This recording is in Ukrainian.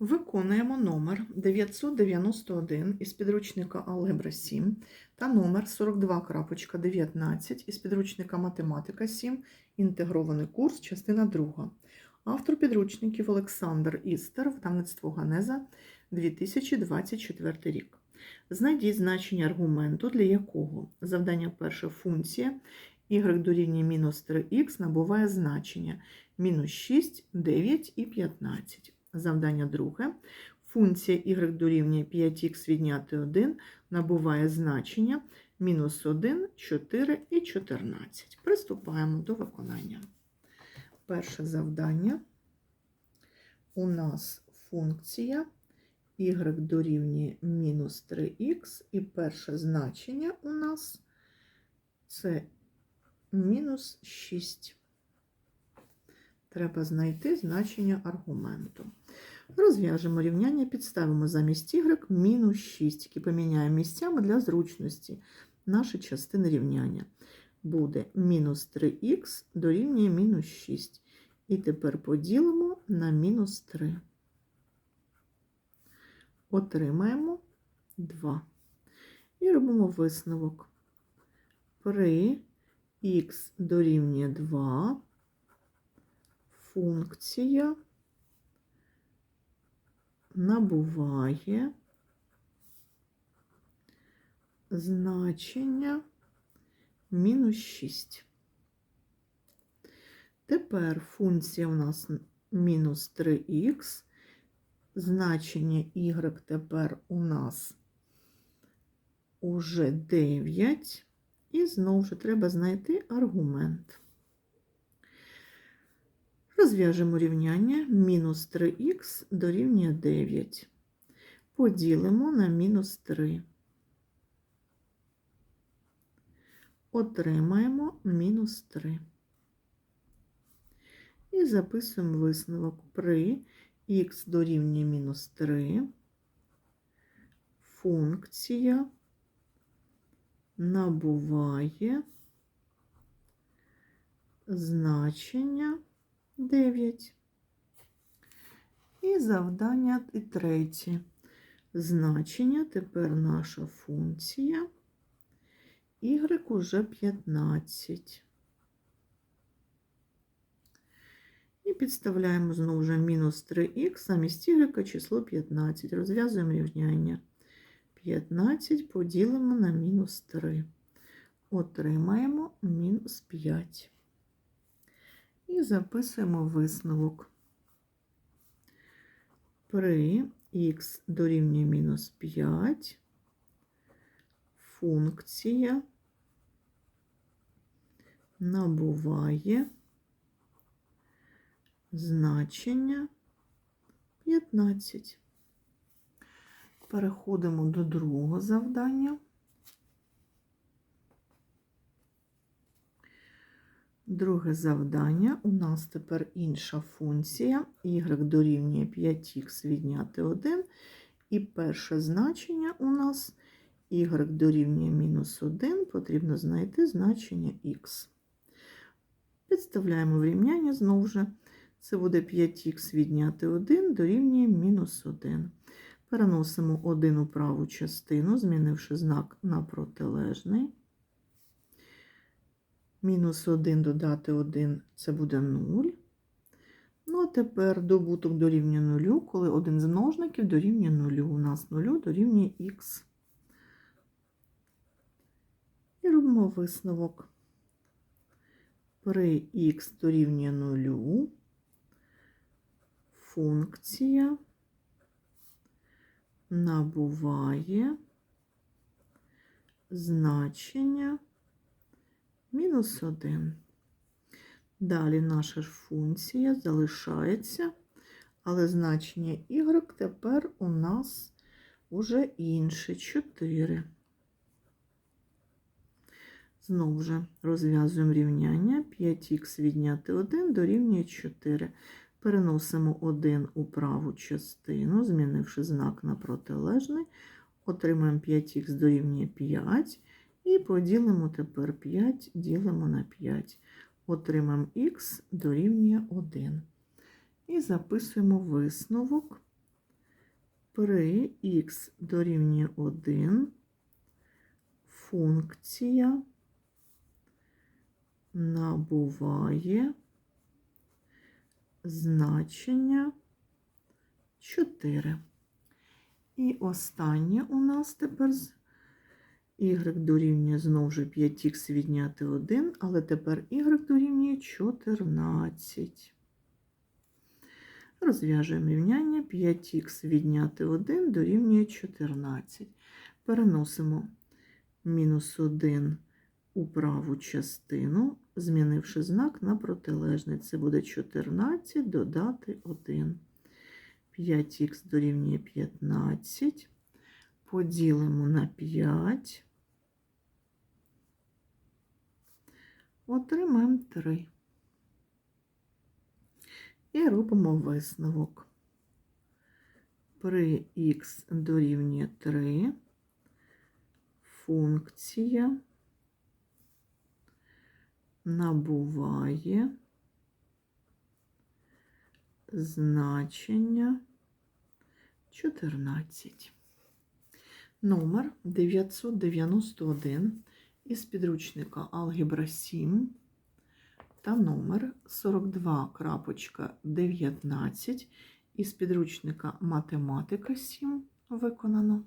Виконуємо номер 991 із підручника Алгебра 7 та номер 42.19 із підручника Математика 7, інтегрований курс, частина 2. Автор підручників Олександр Істер, видавництво Ганеза, 2024 рік. Знайдіть значення аргументу, для якого завдання перше функція y дорівнює мінус 3х набуває значення мінус 6, 9 і 15. Завдання друге. Функція y дорівнює 5х відняти 1 набуває значення мінус 1, 4 і 14. Приступаємо до виконання. Перше завдання. У нас функція y дорівнює мінус 3х, і перше значення у нас це мінус 6. Треба знайти значення аргументу. Розв'яжемо рівняння, підставимо замість y мінус 6, які поміняємо місцями для зручності наші частини рівняння. Буде мінус 3х дорівнює мінус 6. І тепер поділимо на мінус 3. Отримаємо 2. І робимо висновок. При х дорівнює 2 функція набуває значення мінус 6. Тепер функція у нас мінус 3х, значення y тепер у нас уже 9, і знову ж треба знайти аргумент. Розв'яжемо рівняння мінус 3х дорівнює 9. Поділимо на мінус 3. Отримаємо мінус 3. І записуємо висновок при х дорівнює мінус 3. Функція набуває значення 9. І завдання і третє. Значення тепер наша функція y уже 15. І підставляємо знову ж мінус 3х, замість y число 15. Розв'язуємо рівняння. 15 поділимо на мінус 3. Отримаємо мінус 5. І записуємо висновок. При х дорівнює мінус 5 функція набуває значення 15. Переходимо до другого завдання. Друге завдання. У нас тепер інша функція y дорівнює 5х відняти 1. І перше значення у нас y дорівнює мінус 1, потрібно знайти значення х. Підставляємо в рівняння знову ж. Це буде 5х відняти 1 дорівнює мінус 1. Переносимо 1 у праву частину, змінивши знак на протилежний. Мінус 1 додати 1 це буде 0. Ну, а тепер добуток дорівнює 0, коли один з множників дорівнює 0. У нас 0 дорівнює х. І робимо висновок. При х дорівнює 0 функція набуває значення мінус 1. Далі наша ж функція залишається, але значення y тепер у нас уже інше 4. Знову ж розв'язуємо рівняння 5х відняти 1 дорівнює 4. Переносимо 1 у праву частину, змінивши знак на протилежний, отримаємо 5х дорівнює 5 і поділимо тепер 5, ділимо на 5. Отримаємо х дорівнює 1. І записуємо висновок. При х дорівнює 1 функція набуває значення 4. І останнє у нас тепер з y дорівнює знову ж 5х відняти 1, але тепер y дорівнює 14. Розв'яжуємо рівняння 5х відняти 1 дорівнює 14. Переносимо мінус 1 у праву частину, змінивши знак на протилежний. Це буде 14 додати 1. 5х дорівнює 15. Поділимо на 5. Отримаємо 3. І робимо висновок. При х дорівнює 3 функція набуває значення 14. Номер 991 із підручника Алгебра 7 та номер 42.19 із підручника Математика 7 виконано.